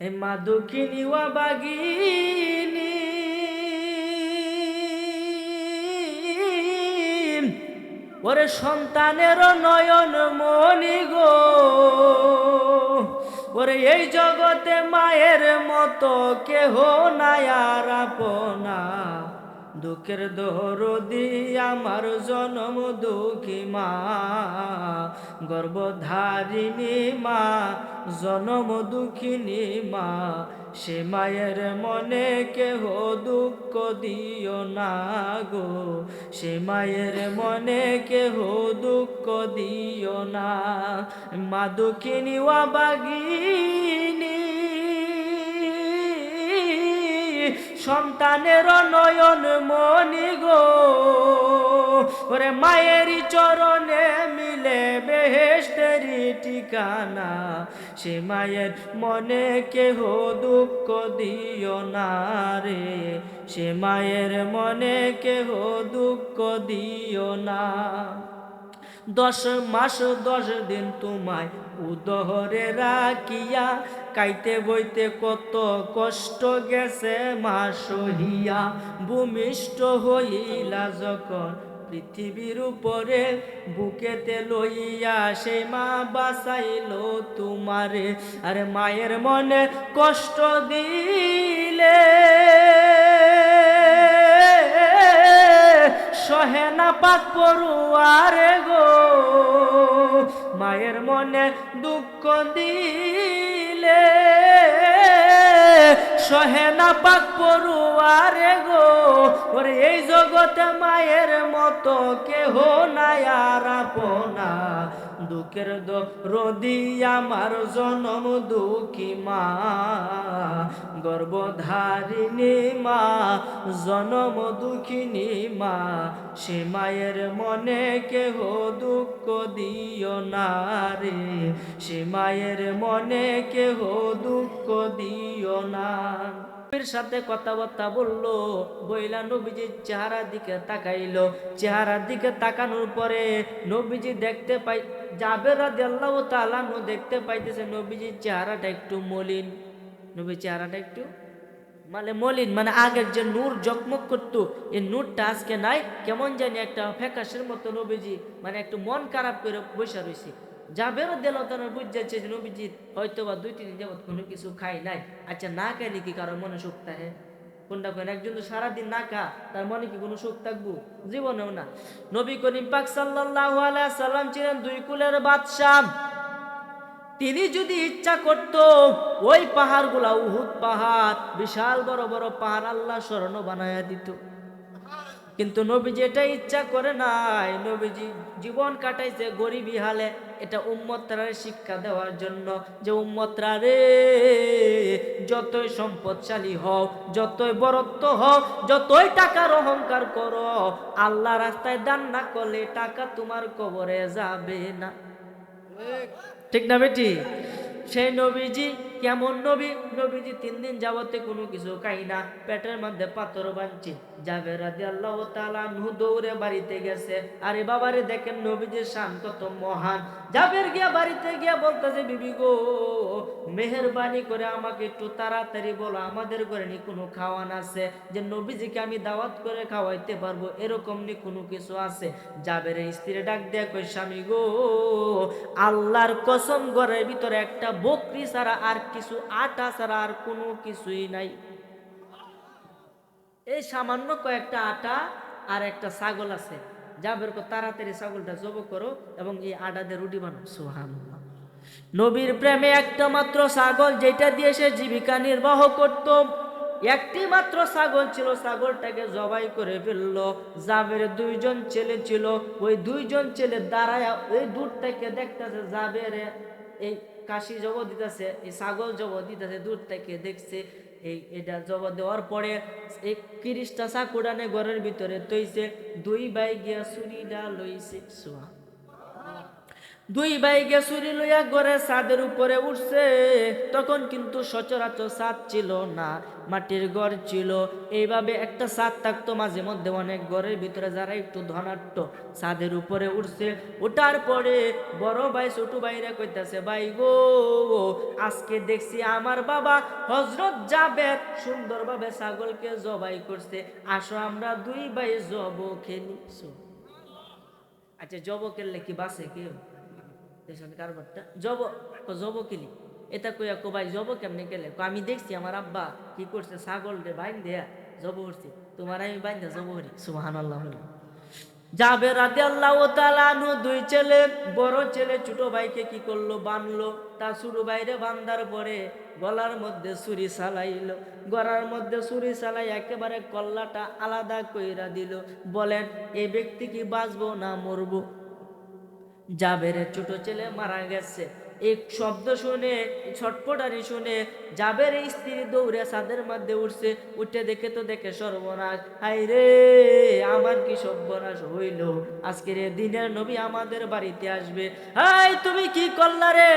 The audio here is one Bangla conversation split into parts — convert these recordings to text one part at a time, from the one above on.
এ মা দুঃখিনী ওয়া ওরে সন্তানের নয়ন মনি গো। ওরে এই জগতে মায়ের মতো কেহ নাই আর আপনা দুঃখের দরদি আমার জনম দুঃখী মা, গর্ভধারিণী মা, জনম দুঃখিনী মা, সে মায়ের মনে কেহ দুঃখ দিও না গো, সে মায়ের মনে কেহ দুঃখ দিও না। মা দুঃখিনী ওয়া সন্তানের নয়ন মনি গো। ওরে মায়েরই চরণে মিলে বেহেস্তেরি ঠিকানা। সে মায়ের মনে কেহ দুঃখ দিও না রে। সে মায়ের মনে কেহ দুঃখ দিও না। দশ মাস দশ দিন তোমায় উদহরে রাখিয়া কাইতে বইতে কত কষ্ট গেছে মা সহিয়া ভূমিষ্ঠ হইলা যখন পৃথিবীর উপরে বুকেতে লইয়া সে মা বাসাইল তোমারে। আরে মায়ের মনে কষ্ট দিলে সহে না পাক পড়ুয়ারে গো। মায়ের মনে দুঃখ দিলে সহে না পাক পড়ুয়ারে গো। ওরে এই জগতে মায়ের মতো কেহ নাই আর আপনা দুঃখের রদি আমার জনম দুঃখী মা। গর্ভধারিণী মা, জনম দুঃখিনী মা। সে মায়ের মনে কেহ দুঃখ দিও না রে। সে মায়ের মনে কেহ দুঃখ দিও না। নবীর সাথে কথাবার্তা বলল, বইলা নবীজির চেহারার দিকে তাকাইলো। চেহারার দিকে তাকানোর পরে নবীজি দেখতে পাই, জাবের রাদি আল্লাহ তালানু দেখতে পাইতেছে নবীজির চেহারাটা একটু মলিন। নবীর চেহারাটা একটু মানে মলিন মানে আগের যে নূর জকমক করতো এই নূরটা আজকে নাই, কেমন জানি একটা ফ্যাকাশের মতো নবীজি মানে একটু মন খারাপ করে বসে রয়েছে যাবেরও দিল তার যে নবীজি হয়তো বা দুই, তিন দিন যাবত কোনো কিছু খাই নাই। আচ্ছা না খাইলে কি কারও মনে সুখ থাকে? কোনটা কেন একজন তো সারাদিন না খা, তার মনে কি কোনো সুখ থাকব? জীবনেও না। নবী করিম পাক সাল্লাল্লাহু আলাইহি সাল্লাম ছিলেন দুই কুলের বাদশাহ। তিনি যদি ইচ্ছা করত, ওই পাহাড়গুলা উহুদ পাহাড়, বিশাল বড় বড় পাহাড় আল্লাহ স্মরণ বানায়া দিত। কিন্তু নবীজি এটা ইচ্ছা করে নাই। নবীজি জীবন কাটাইছে গরিবি হালে। এটা উম্মতরারে শিক্ষা দেওয়ার জন্য যে উম্মতরা রে যতই সম্পদশালী হও, যতই বরত্ব হও, যতই টাকার অহংকার করো, আল্লাহ রাস্তায় দান না করলে টাকা তোমার কবরে যাবে না। ঠিক না বেটি? সেই নবীজি কেমন নবী? নবীজি তিন দিন যাবতে কোনো কিছু খাই না। পেটের মধ্যে পাথর বানছে মেহরবানি করে আমাকে একটু তাড়াতাড়ি বলো, আমাদের ঘরে নি কোনো খাওয়ান আছে? যে নবীজিকে আমি দাওয়াত করে খাওয়াইতে পারব, এরকম নি কোনো কিছু আছে? যাবের স্ত্রী ডাক দেয়া কই স্বামী গো, আল্লাহর কসম, ঘরের ভিতরে একটা বকরি ছাড়া আর কিছু আটা ছাড়া আর কোনো কিছুই নাই। এই সামান্য কয়েকটা আটা আর একটা ছাগল আছে। যাবের কো তাড়াতাড়ি ছাগলটা জব করো এবং এই আটা দিয়ে রুটি বানাও। সুহান নবীর প্রেমে একটা মাত্র ছাগল, যেটা দিয়ে সে জীবিকা নির্বাহ করত। একটি মাত্র ছাগল ছিল, ছাগলটাকে জবাই করে ফেলল। জাবের দুইজন ছেলে ছিল, ওই দুইজন ছেলে দাঁড়ায় ওই দূরটাকে দেখতেছে, জাবের এই কাশি জব দিতেছে, এই ছাগল জব দিতেছে দূর থেকে দেখছে। এই, এটা জব দেওয়ার পরে এই তিরিশটা চাকুডানে ঘরের ভিতরে তৈছে দুই বাই গিয়া চুরিটা লইছে সোয়া দুই ভাই গেছুরি লইয়া ঘরে ছাদের উপরে উঠছে। তখন কিন্তু সচরাচর ছাদ ছিল না, মাটির ঘর ছিল। এইভাবে একটা ছাদ থাকতো, মাঝে মধ্যে অনেক ঘরের ভিতরে যারা একটু ধনাট্য ছাদের উপরে উঠছে। ওঠার পরে বড় ভাই, ছোট ভাইরা কইতাছে, ভাই গো, আজকে দেখছি আমার বাবা হজরত জাবেদ সুন্দরভাবে ছাগলকে জবাই করছে। আসো আমরা দুই ভাই জব খেলি আচ্ছা জব খেললে কি বাসে কেউ? দেখছেন কারবারটা জব জব কিলি এটা কইয়া কো, ভাই, জব কেমনে গেলে? আমি দেখছি আমার আব্বা কি করছে ছাগল রে বাইন দেয়া জব করছে। তোমার আমি বাইন দেয়া জব করি। সুবহানাল্লাহ যাবে রাতে আল্লাহ তালানু দুই ছেলে। বড় ছেলে ছোট ভাইকে কি করল? বানলো। তা ছোট ভাইরে বান্দার পরে গলার মধ্যে ছুরি চালাইলো। গলার মধ্যে ছুরি চালাই একেবারে কল্লাটা আলাদা কইরা দিল। বলেন এই ব্যক্তি কি বাঁচবো না মরবো? জাবের ছোট ছেলে মারা গেছে। এই শব্দ শুনে ছটপটারি শুনে জাবের স্ত্রী দৌড়ে ছাদের মধ্যে উঠছে। উঠে দেখে তো দেখে সর্বনাশ। হাই রে আমার কি সর্বনাশ হইল? আজকের দিনের নবী আমাদের বাড়িতে আসবে। হাই তুমি কি করলা রে?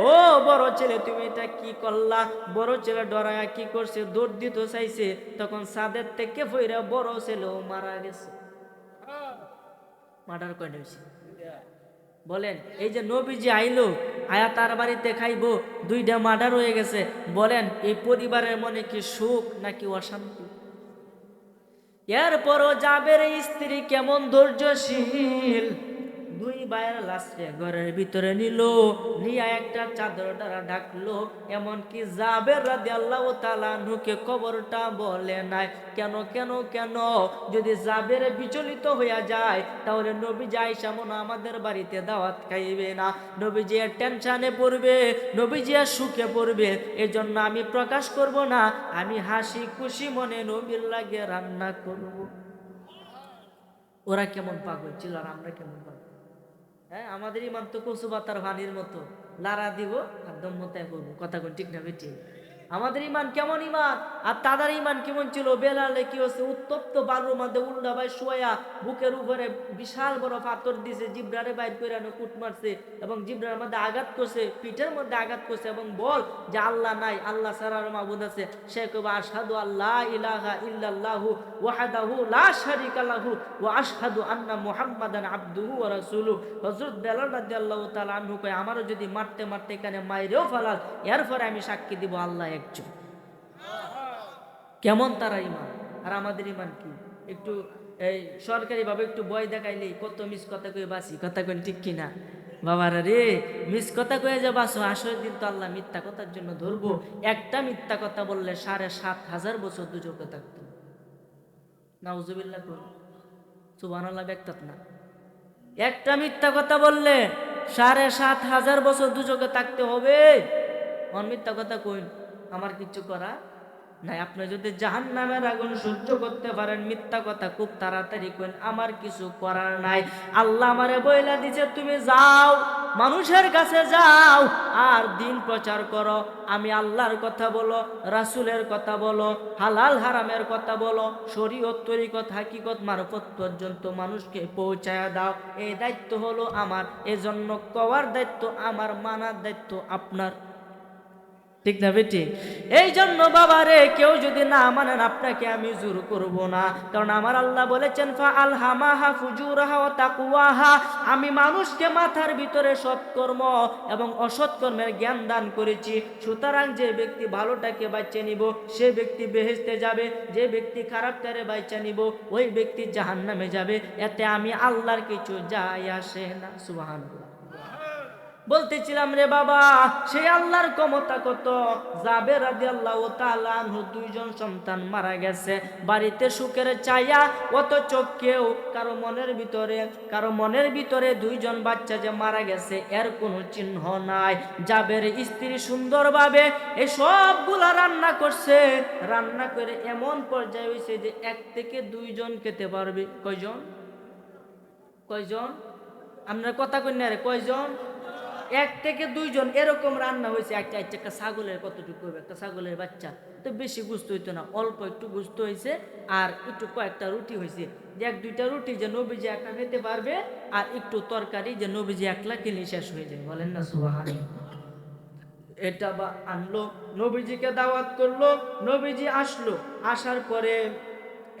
ও বড় ছেলে তুমি এটা কি করলা? বড় ছেলে ডরায়া কি করছে? দৌড় দিতে চাইছে। তখন ছাদের থেকে ফইরা বড় ছেলেও মারা গেছে। মার্ডার করে হয়েছে? বলেন, এই যে নবীজি আইলো, আয়া তার বাড়িতে খাইবো, দুইটা মার্ডার হয়ে গেছে। বলেন, এই পরিবারের মনে কি সুখ নাকি অশান্তি? এরপরও জাবের স্ত্রী কেমন ধৈর্যশীল? দুই ভাইয়ের লাশে ঘরের ভিতরে নিল, নিয়ে একটা চাদর দ্বারা ঢাকলো। এমনকি জাবের রাদি আল্লাহ তালানুকে কবরটা বলে নাই, কেন কেন কেন? যদি জাবের বিচলিত হইয়া যায়, তাহলে নবী যাই সামন আমাদের বাড়িতে দাওয়াত খাইবে না। নবী যে টেনশনে পড়বে নবী যে সুখে পড়বে। এজন্য আমি প্রকাশ করব না, আমি হাসি খুশি মনে নবীর লাগে রান্না করব। ওরা কেমন পাগল ছিল আর আমরা কেমন পাগল? হ্যাঁ আমাদের ইমান তো কচু পাতার ভানির মতো। লারা দিব আর দম্মতায় করব কথা কোন ঠিক না বেটি আমাদের ইমান কেমন ইমান আর তাদের ইমান কেমন ছিল? বেলালে কি হচ্ছে উত্তপ্ত বালুর মধ্যে উল্ডা ভাই শোয়া বুকের উপরে বিশাল বড় পাথর দিছে জিব্রারে বাইর করে আনো কুট মারছে এবং জিব্রার মধ্যে আঘাত করছে, পিঠের মধ্যে আঘাত করছে এবং বল যে আল্লাহ নাই, আল্লাহ সারার মাবুদ আছে। সে কবা আশহাদু আল্লাহ ইলাহা ইল্লাল্লাহু ওয়াহাদাহু লা শারিকা লাহু ওয়া আন্না মুহাম্মাদান আবদুহু ওয়া রাসূলুহু। হযরত বেলাল রাদিয়াল্লাহু তাআলা আনহু কয়, আমারও যদি মারতে মারতে এখানে মাইরেও ফেলাল এরপরে আমি সাক্ষী দিব আল্লাহ একজন কেমন তারা ইমান? আর আমাদের ইমান কি? একটু, এই সরকারিভাবে একটু বয় দেখাইলেই কত মিস কথা কয়ে বাসি কথা কই ঠিক কিনা? বাবারা রে, মিস কথা কয়ে যে বাসো আসলে দিন তো আল্লাহ মিথ্যা কথার জন্য ধরবো। একটা মিথ্যা কথা বললে সাড়ে সাত হাজার বছর দুচোখে থাকতো। নাউজুবিল্লাহ করুন সুবান আল্লাহ ব্যক্তাত না। একটা মিথ্যা কথা বললে সাড়ে সাত হাজার বছর দুচোখে থাকতে হবে। অন মিথ্যা কথা কইন। আমার কিছু করা নাই। আপনি যদি জাহান নামের আগুন সহ্য করতে পারেন, মিথ্যা কথা খুব তাড়াতাড়ি কইন, আমার কিছু করার নাই। আল্লাহ আমারে বইলা দিছে, তুমি যাও, মানুষের কাছে যাও, আর দিন প্রচার করো। আমি আল্লাহর কথা বলো, রাসুলের কথা বলো, হালাল হারামের কথা বলো, শরীয়ত তরিকত, হাকিকত মারফত পর্যন্ত মানুষকে পৌঁছায়া দাও। এই দায়িত্ব হলো আমার, এজন্য কওয়ার দায়িত্ব আমার, মানার দায়িত্ব আপনার। ঠিক না বেটি? এই জন্য বাবা রে কেউ যদি না মানেন আপনাকে আমি জোর করব না। কারণ আমার আল্লাহ বলেছেন ফা আল হামাহা ফুজুরাহা তাকুয়াহা। আমি মানুষকে মাথার ভিতরে সৎকর্ম এবং অসৎকর্মের জ্ঞান দান করেছি। সুতরাং যে ব্যক্তি ভালোটাকে বাচ্চা নিব, সে ব্যক্তি বেহেস্তে যাবে। যে ব্যক্তি খারাপটারে বাচ্চা নিব, ওই ব্যক্তি জাহান্নামে যাবে। এতে আমি আল্লাহর কিছু যায় আসে না। সুবহানাল্লাহ। বলতেছিলাম, রে বাবা সে আল্লাহর ক্ষমতা কত? যাবে রাজি আল্লাহ তালানহু দুইজন সন্তান মারা গেছে। বাড়িতে সুখের ছায়া অত চোখ কেউ কারও মনের ভিতরে, কারও মনের ভিতরে দুইজন বাচ্চা যে মারা গেছে, এর কোনো চিহ্ন নাই। জাবের স্ত্রী সুন্দরভাবে এই সবগুলা রান্না করছে। রান্না করে এমন পর্যায়ে হয়েছে যে এক থেকে দুইজন খেতে পারবে। কয়জন? কয়জন? আপনার কথা কন্যা রে, কয়জন? এক থেকে দুইজন এরকম রান্না হয়েছে একটা একটা একটা ছাগলের কতটুকু হবে একটা ছাগলের বাচ্চা। তো বেশি গুস্ত হইতো না অল্প একটু গুস্ত হয়েছে আর একটু কয়েকটা রুটি হয়েছে যে এক দুইটা রুটি যে নবীজি একা খেতে পারবে আর একটু তরকারি যে নবীজি একলা কিনে শেষ হয়ে যায় বলেন না? সুবাহানি এটা বা আনলো নবীজিকে দাওয়াত করল নবীজি আসলো আসার পরে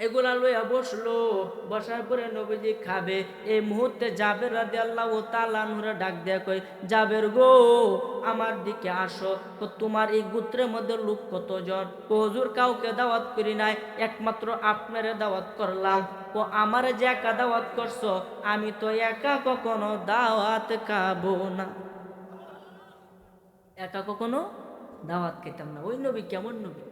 এগুলা লইয়া বসল। বসার পরে নবীজি খাবে। এই মুহূর্তে জাবের রাদি আল্লাহ ও তালানুরা ডাক দেয়া কই জাবের গো, আমার দিকে আসো। তো তোমার এই গোত্রের মধ্যে লোক কতজন? ও হুজুর, কাউকে দাওয়াত করি নাই। একমাত্র আপনারে দাওয়াত করলাম। ও আমারে যে একা দাওয়াত করছ, আমি তো একা কখনো দাওয়াত খাব না। একা কখনো দাওয়াত খেতাম না। ওই নবী কেমন নবী?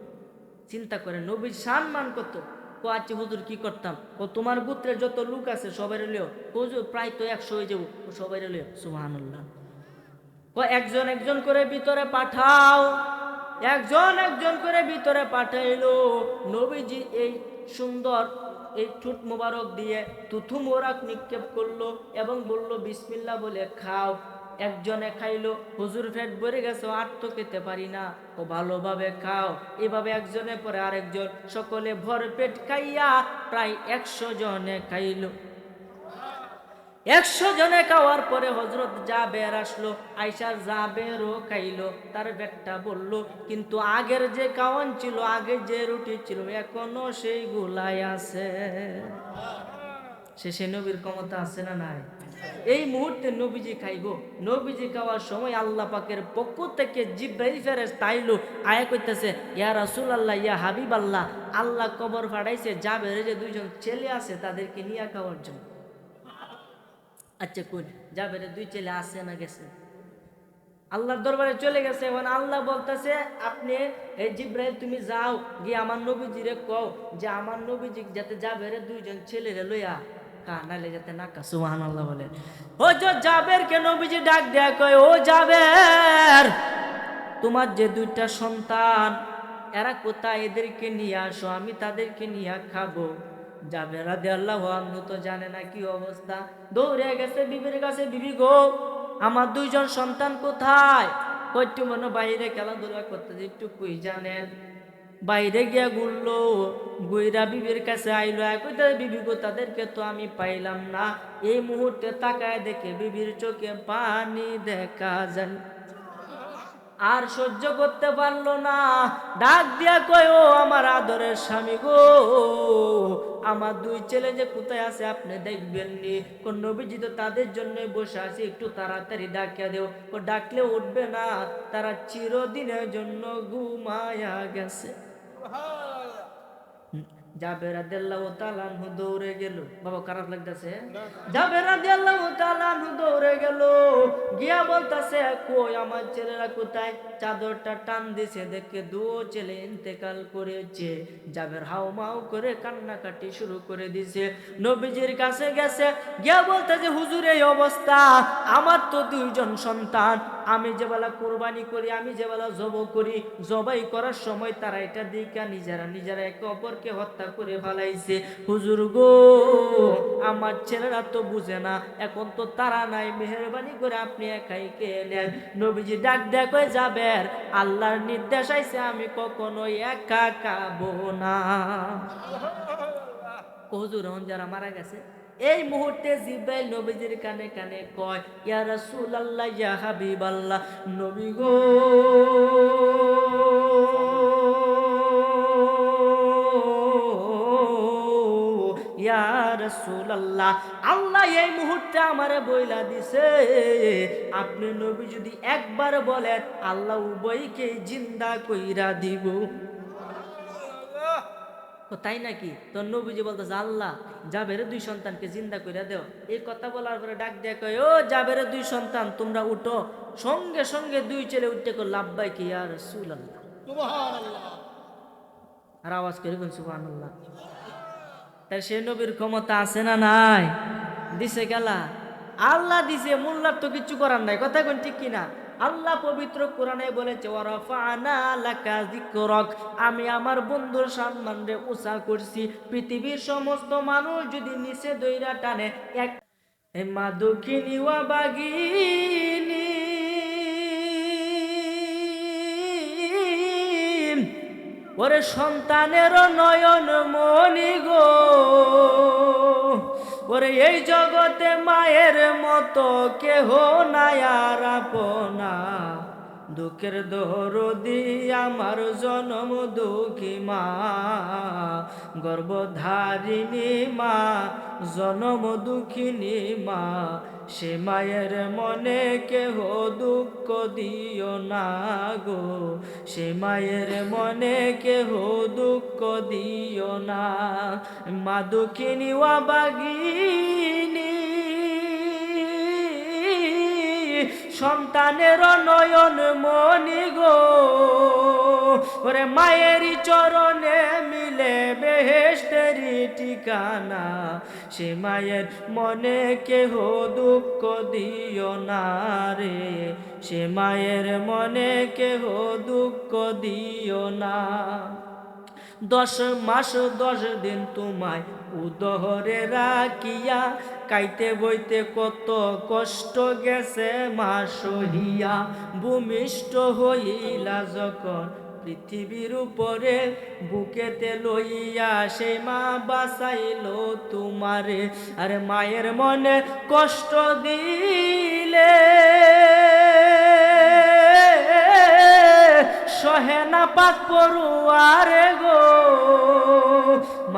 চিন্তা করে নবীর সম্মান কত? ও আচ্ছা হুজুর কি করতাম? ও তোমার গোত্রে যত লোক আছে সবাই লিও হুজুর, প্রায় তো একশো হয়ে যাব। ও সবাই লিও সুবহানাল্লাহ। ও একজন একজন করে ভিতরে পাঠাও। একজন একজন করে ভিতরে পাঠাইলো। নবীজি এই সুন্দর, এই ঠুট মোবারক দিয়ে তুথু মোরাক নিক্ষেপ করল এবং বলল বিসমিল্লা বলে, খাও। একজনে খাইলো, হুজুর ফেট ভরে গেছে আর তো খেতে পারি না। ও ভালোভাবে খাও। এভাবে একজনে পরে আরেকজন, সকলে ভর পেট খাইয়া প্রায় একশো জনে খাইলো। একশো জনে খাওয়ার পরে হজরত যা জাবের আসলো আইসার জাবেরও খাইলো, তার ব্যাগটা বলল কিন্তু আগের যে কাওয়ান ছিল, আগে যে রুটি ছিল, এখনও সেই গুলাই আছে। সে সে নবীর ক্ষমতা আছে না নাই? এই মুহূর্তে নবীজি খাইবো। নবীজি খাওয়ার সময় আল্লাহ পাকের পক্ষ থেকে জিব্রাইল ফেরেস তাইলো আয়া কইতেছে, ইয়া রাসূল আল্লাহ ইয়া হাবিব আল্লাহ আল্লাহ কবর ফাড়াইছে, জাবের যে দুইজন ছেলে আছে তাদেরকে নিয়ে খাওয়ার জন্য। আচ্ছা কোন যাবে দুই ছেলে আসে না গেছে? আল্লাহর দরবারে চলে গেছে, এখন আল্লাহ বলতেছে, আপনি, এই জিব্রাইল তুমি যাও, গিয়ে আমার নবীজিরে কও যে আমার নবীজি যাতে যাবে রে দুইজন ছেলেরে লইয়া যাতে না কা সুবহান আল্লাহ বলে। ও যে যাবের কে নবীজি ডাক দেয়া কয়, ও যাবের তোমার যে দুইটা সন্তান, এরা কোথায় এদেরকে নিয়ে আসো, আমি তাদেরকে নিয়ে খাব। যাবে রাধে আল্লাহ আনহু তো জানে না কি অবস্থা। দৌড়ে গেছে, বিবির কাছে, বিবি গো, আমার দুইজন সন্তান কোথায়? কয়টু মনে বাইরে খেলাধুলা করতে একটু কুই জানেন? বাইরে গিয়া ঘুরলো গুইরা বিবির কাছে আইলো কইতে বিবি গো, তাদেরকে তো আমি পাইলাম না। এই মুহূর্তে তাকায় দেখে বিবির চোখে পানি দেখা যায়। আর সহ্য করতে পারল না। ডাক দিয়া কয়, ও আমার আদরের স্বামী গো, আমার দুই ছেলে যে কোথায় আছে আপনি দেখবেন নি? কোন নবীজি তো তাদের জন্য বসে আছে, একটু তাড়াতাড়ি ডাকিয়া দেও। ও ডাকলে উঠবে না, তারা চিরদিনের জন্য ঘুমায়া গেছে। জাবের রাদিয়াল্লাহু তাআলা আনহু দৌড়ে গেল। বাবা খারাপ লাগতেছে? জাবের রাদিয়াল্লাহু তাআলা আনহু দৌড়ে গেল। গিয়া বলতাছে কই আমার ছেলেরা কোথায়? চাদরটা টান দিছে দেখে দু ছেলে ইন্তেকাল করেছে। জাবের হাও মাও করে কান্নাকাটি শুরু করে দিছে। নবীজির কাছে গেছে গিয়া বলতেছে হুজুর এই অবস্থা। আমার তো দুইজন সন্তান। আমি যে বেলা কোরবানি করি আমি যে বেলা জব করি জবাই করার সময় তারা এটা দিকা নিজেরা নিজেরা একে অপরকে হত্যা করে ফেলাইছে। হুজুর গো আমার ছেলেরা তো বুঝে না এখন তো তারা নাই মেহরবানি করে আপনি একাই কে নেন? নবীজি ডাক দেখ যাবেন আল্লাহর নির্দেশ আইছে আমি কখনো একা খাব না। হুজুর যারা মারা গেছে এই মুহূর্তে জিব্রাইল নবীজির কানে কানে কয়, ইয়া রাসূলুল্লাহ, ইয়া হাবিবাল্লাহ, নবী গো। ইয়া রাসূলুল্লাহ, আল্লাহ এই মুহূর্তে আমারে বইলা দিছে, আপনি নবী যদি একবার বলেন, আল্লাহ উভয়কে জিন্দা কইরা দিব। তাই নাকি? তোর নবীজি বলতেছে আল্লাহ জাবের দুই সন্তানকে জিন্দা করে দেও। এই কথা বলার পরে ডাক দিয়ে কয় ও জাবের দুই সন্তান তোমরা উঠো সঙ্গে সঙ্গে দুই ছেলে উঠতে কর। লাভবাই কি আর সুল আর আওয়াজ করে কোন সুবাহ আল্লাহ তাই সে নবীর ক্ষমতা আছে না নাই? দিছে গেলা? আল্লাহ দিছে মোল্লার তো কিছু করার নাই। কথা কোন ঠিক কিনা? আল্লাহ পবিত্র কোরআনে বলেছে আমি আমার বন্ধুর সম্মান রে উষা করছি। পৃথিবীর সমস্ত মানুষ যদি নিচে দইরা টানে, এক মা দক্ষিণী ও বাগিনী। ওরে সন্তানের নয়ন মনি গো। ওরে এই জগতে মায়ের মতো কেহ নাই আর আপনা দুঃখের দরদি আমার জনম দুঃখী মা। গর্ভধারিণী মা, জনম দুঃখিনী মা। সে মায়ের মনে কেহ দুঃখ দিও না গো। সে মায়ের মনে কেহ দুঃখ দিও না। মা দুঃখিনী ওয়া সন্তানের নয়ন মনি গো। ওরে মায়েরই চরণে মিলে বেহেস্তেরি ঠিকানা। সে মায়ের মনে কেহ দুঃখ দিও না রে। সে মায়ের মনে কেহ দুঃখ দিও না। দশ মাস দশ দিন তোমায় উদহরে রাখিয়া কাইতে বইতে কত কষ্ট গেছে মা সহিয়া। ভূমিষ্ঠ হইলা যখন পৃথিবীর উপরে বুকেতে লইয়া সে মা বাসাইল তোমারে। আর মায়ের মনে কষ্ট দিলে সহে না পাক পড়ুয়ারে গো।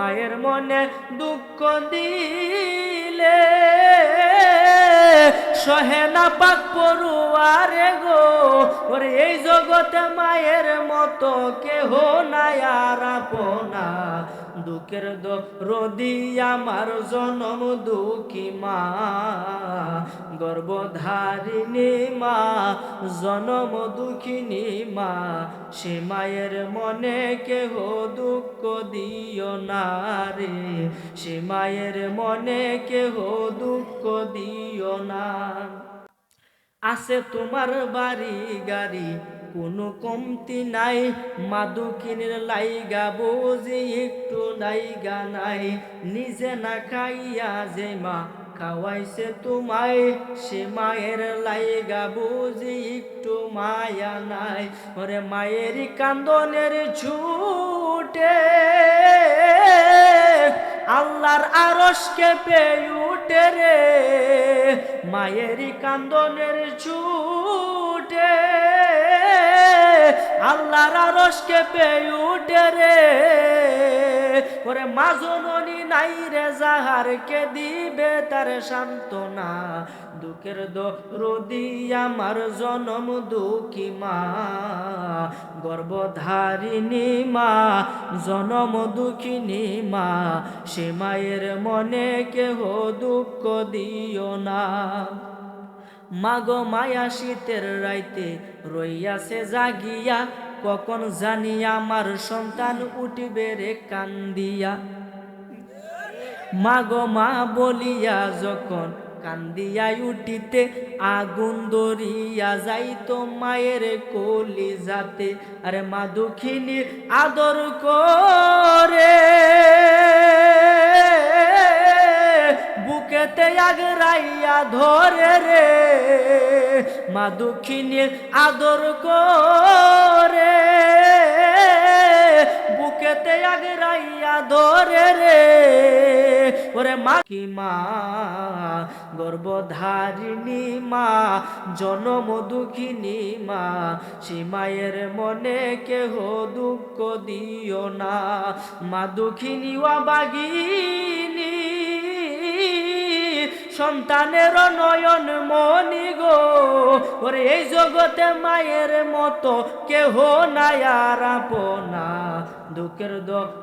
মায়ের মনে দুঃখ দিলে সহে না পাক পড়ুয়ারে গো, ওরে এই জগতে মায়ের মতো কেহ নাই আর আপনা। দুঃখের রদি আমার জনম দুঃখী মা, গর্ভধারিণী মা, জনম দুঃখিনী মা। সে মায়ের মনে কেহ দুঃখ দিও না রে, সে মায়ের মনে কেহ দুঃখ দিও না। আছে তোমার বাড়ি গাড়ি, কোনো কমতি নাই। মাদুকিনের লাইগা বুঝি একটু নাইগা নাই। নিজে না খাইয়া যে মা খাওয়াইছে তোমায়, সে মায়ের লাইগা বুঝি একটু মায়া নাই। ওরে মায়ের কান্দনের ঝুটে আল্লাহর আরসকে পেয়ে উঠে রে মায়েরই কান্দনের ছুটে। আল্লাহর আরসকে পেয়ে উঠে রে, ওরে মাজননি নাই রে যাহারকে দিবে তার সান্ত্বনা। দুঃখের রদি আমার জনম দুঃখী মা। গর্ভধারিণী মা, জনম দুঃখিনী মা, সে মায়ের মনে কেহ দুঃখ দিও না। মাগো মায়া শীতের রাইতে রইয়াছে জাগিয়া, কখন জানি আমার সন্তান উঠিবে রে কান্দিয়া। মাগো মা বলিয়া যখন কান্দিয়া উঠিতে, আগুন দরিয়া যাইতো মায়ের কলি যাতে আরে মা দুঃখিনী আদর করে। বুকেতে আগরাইয়া ধরে রে। মা দুঃখিনী আদর করে। বুকেতে আগরাইয়া ধরে রে। ওরে মা কি মা, গর্ভধারিণী মা, জনম দুঃখিনী মা সীমায়ের মনে কেহ দুঃখ দিও না। মা দুঃখিনী বাগিনী সন্তানের নয়ন মনি গো। ওরে এই জগতে মায়ের মতো কেহ নাই আর আপনা। দুঃখের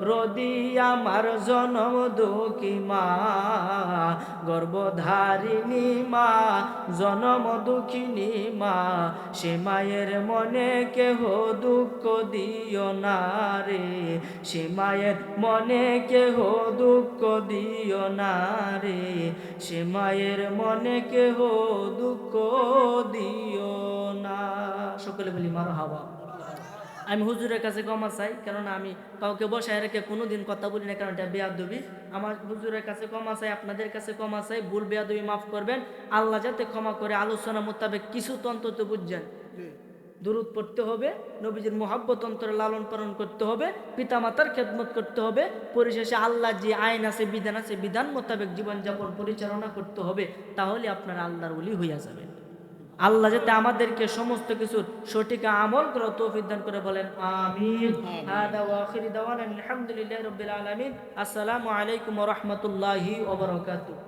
রদি আমার জনম দুঃখী মা। গর্ভধারিণী মা, জনম দুঃখিনী মা। সে মায়ের মনে কেহ দুঃখ দিও না রে। সে মায়ের মনে কেহ দুঃখ দিও না রে। সে মায়ের মনে কেহ দুঃখ দিও না। সকলে বলি মার হাওয়া আমি হুজুরের কাছে ক্ষমা চাই, কেননা আমি কাউকে বসায় রেখে কোনো দিন কথা বলি না, কারণ এটা বেয়াদবি। আমার হুজুরের কাছে ক্ষমা চাই, আপনাদের কাছে ক্ষমা চাই, ভুল বেয়াদবি মাফ করবেন। আল্লাহ যাতে ক্ষমা করে, আলোচনা মোতাবেক কিছু তন্ত্র তো বুঝছেন। দুরুদ পড়তে হবে নবীজির মোহাব্বত অন্তরে লালন পালন করতে হবে পিতামাতার খেদমত করতে হবে পরিশেষে আল্লাহ যে আইন আছে বিধান আছে বিধান মোতাবেক জীবনযাপন পরিচালনা করতে হবে তাহলে আপনার আল্লাহর উলি হইয়া যাবেন আল্লাহ যাতে আমাদেরকে সমস্ত কিছুর সঠিক আমল করে তৌফিক দান করে বলেন আমিন। হাদা ওয়া আখিরি দাওয়ানা আলহামদুলিল্লাহি রাব্বিল আলামিন। আসসালামু আলাইকুম ওয়া রাহমাতুল্লাহি ওয়া বারাকাতুহু।